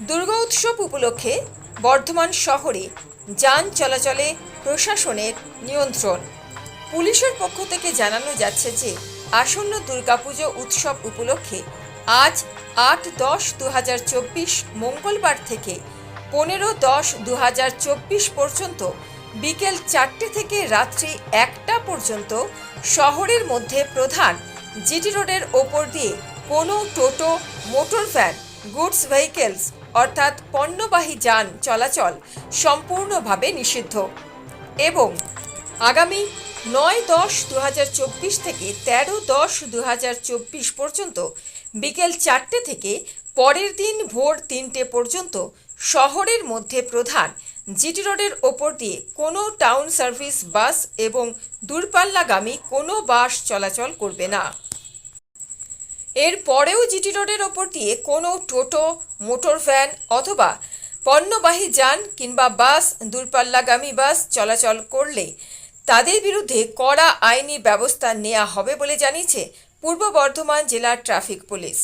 দুর্গা উৎসব উপলক্ষে বর্ধমান শহরে যান চলাচলে প্রশাসনের নিয়ন্ত্রণ। পুলিশের পক্ষ থেকে জানানো যাচ্ছে যে, আসন্ন দুর্গাপুজো উৎসব উপলক্ষে আজ আট দশ দু মঙ্গলবার থেকে পনেরো দশ দু পর্যন্ত বিকেল চারটে থেকে রাত্রি একটা পর্যন্ত শহরের মধ্যে প্রধান জিটি রোডের ওপর দিয়ে কোনো toto motor van goods vehicles অর্থাৎ পণ্যবাহী যান চলাচল সম্পূর্ণভাবে নিষিদ্ধ। এবং আগামী নয় দশ দু থেকে তেরো দশ দু পর্যন্ত বিকেল চারটে থেকে পরের দিন ভোর তিনটে পর্যন্ত শহরের মধ্যে প্রধান জিটি রোডের ওপর দিয়ে কোনো টাউন সার্ভিস, বাস এবং দূরপাল্লাগামী কোনো বাস চলাচল করবে না। এর পরেও জিটি রোডের ওপর দিয়ে কোনো টোটো, মোটর ভ্যান অথবা পণ্যবাহী যান কিংবা বাস, দূরপাল্লাগামী বাস চলাচল করলে তাদের বিরুদ্ধে কড়া আইনি ব্যবস্থা নেওয়া হবে বলে জানিয়েছে পূর্ব বর্ধমান জেলার ট্রাফিক পুলিশ।